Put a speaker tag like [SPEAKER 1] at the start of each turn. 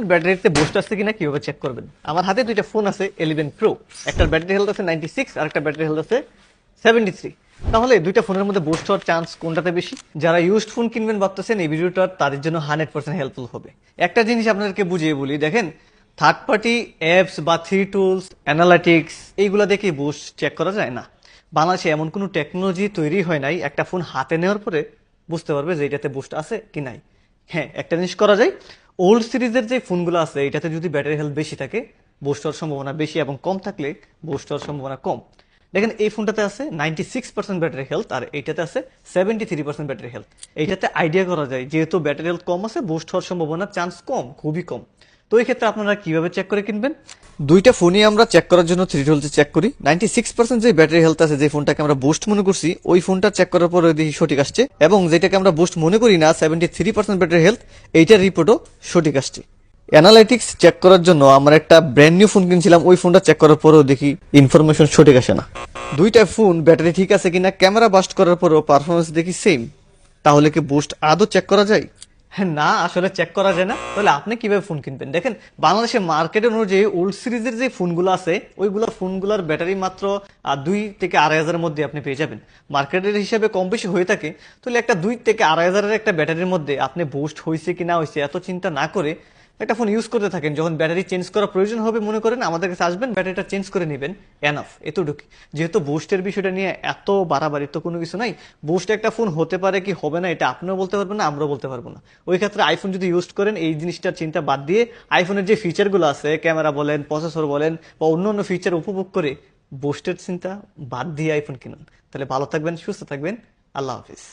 [SPEAKER 1] ফোনের ব্যাটারিতে বুস্ট আছে কিনা কীভাবে চেক করবেন? আমার হাতে দুইটা ফোন আছে এলিভেন প্রো একটার ব্যাটারি হেলথ আছে নাইনটি সিক্স আর একটা ব্যাটারি হেলথ আছে সেভেন্টি থ্রি তাহলে দুইটা ফোনের মধ্যে বুস্ট হওয়ার চান্স কোনটাতে বেশি? যারা ইউজড ফোন কিনবেন ভাবতেছেন, এই ভিডিওটা তাদের জন্য হান্ড্রেড পার্সেন্ট হেল্পফুল হবে। একটা জিনিস আপনাদেরকে বুঝিয়ে বলি, দেখেন থার্ড পার্টি অ্যাপস বা থ্রি টুলস অ্যানালাটিক্স এইগুলো দেখে বুস্ট চেক করা যায় না। বাংলাদেশে এমন কোনো টেকনোলজি তৈরি হয় নাই, একটা ফোন হাতে নেওয়ার পরে বুঝতে পারবে যে এটাতে বুস্ট আছে কি নাই। হ্যাঁ একটা জিনিস করা যায় ওল্ড সিরিজের যে ফোনগুলো আছে, এটাতে যদি ব্যাটারি হেলথ বেশি থাকে বোস্ট হওয়ার সম্ভাবনা বেশি এবং কম থাকলে বোস্ট হওয়ার সম্ভাবনা কম। দেখেন, এই ফোনটাতে আছে ninety six percent battery health আর এইটাতে আছে seventy three percent battery health এইটাতে আইডিয়া করা যায়, যেহেতু ব্যাটারি হেলথ কম আছে বোস্ট হওয়ার সম্ভাবনা চান্স কম, খুবই কম। তো এই ক্ষেত্রে আপনারা কীভাবে চেক করে কিনবেন? দুইটা ফোনই আমরা চেক করার জন্য থ্রি টুলসে চেক করি। নাইনটি সিক্স পার্সেন্ট যে ব্যাটারি হেলথ আছে, যে ফোনটাকে আমরা বুস্ট মনে করছি, ওই ফোনটা চেক করার পরে দেখি সঠিক আসছে এবং যেটাকে আমরা বুস্ট মনে করি না seventy three percent battery health এইটার রিপোর্টও সঠিক আসছে। অ্যানালাইটিক্স চেক করার জন্য আমরা একটা ব্র্যান্ড নিউ ফোন কিনছিলাম, ওই ফোনটা চেক করার পরেও দেখি ইনফরমেশন সঠিক আসে না। দুইটা ফোন ব্যাটারি ঠিক আছে কিনা ক্যামেরা বাস্ট করার পরেও পারফরমেন্স দেখি সেম তাহলে কি বুস্ট আদৌ চেক করা যায়? না, আসলে চেক করা যায় না। তাহলে আপনি কীভাবে ফোন কিনবেন? দেখেন, বাংলাদেশের মার্কেট অনুযায়ী ওল্ড সিরিজের যে ফোনগুলো আছে, ওইগুলো ফোনগুলোর ব্যাটারি মাত্র দুই থেকে আড়াই হাজারের মধ্যে আপনি পেয়ে যাবেন। মার্কেটের হিসাবে কম বেশি হয়ে থাকে, তাহলে একটা দুই থেকে আড়াই হাজারের একটা ব্যাটারির মধ্যে আপনি বুস্ট হয়েছে কি না হয়েছে এত চিন্তা না করে একটা ফোন ইউজ করতে থাকেন, যখন ব্যাটারি চেঞ্জ করা প্রয়োজন হবে, মনে করেন আমাদের কাছে আসবেন, ব্যাটারিটা চেঞ্জ করে নেবেন এনাফ এতটুকু। যেহেতু বুস্টের বিষয়টা নিয়ে এত বাড়াবাড়ি, তো কোনো কিছু নাই। বুস্ট একটা ফোন হতে পারে কি হবে না, এটা আপনিও বলতে পারবেন না, আমরাও বলতে পারব না। ওই ক্ষেত্রে আইফোন যদি ইউজ করেন, এই জিনিসটার চিন্তা বাদ দিয়ে আইফোনের যে ফিচারগুলো আছে ক্যামেরা বলেন প্রসেসর বলেন, বা অন্য অন্য ফিচার উপভোগ করে বুস্টের চিন্তা বাদ দিয়ে আইফোন কিনুন। তাহলে ভালো থাকবেন, সুস্থ থাকবেন, আল্লাহ হাফিজ।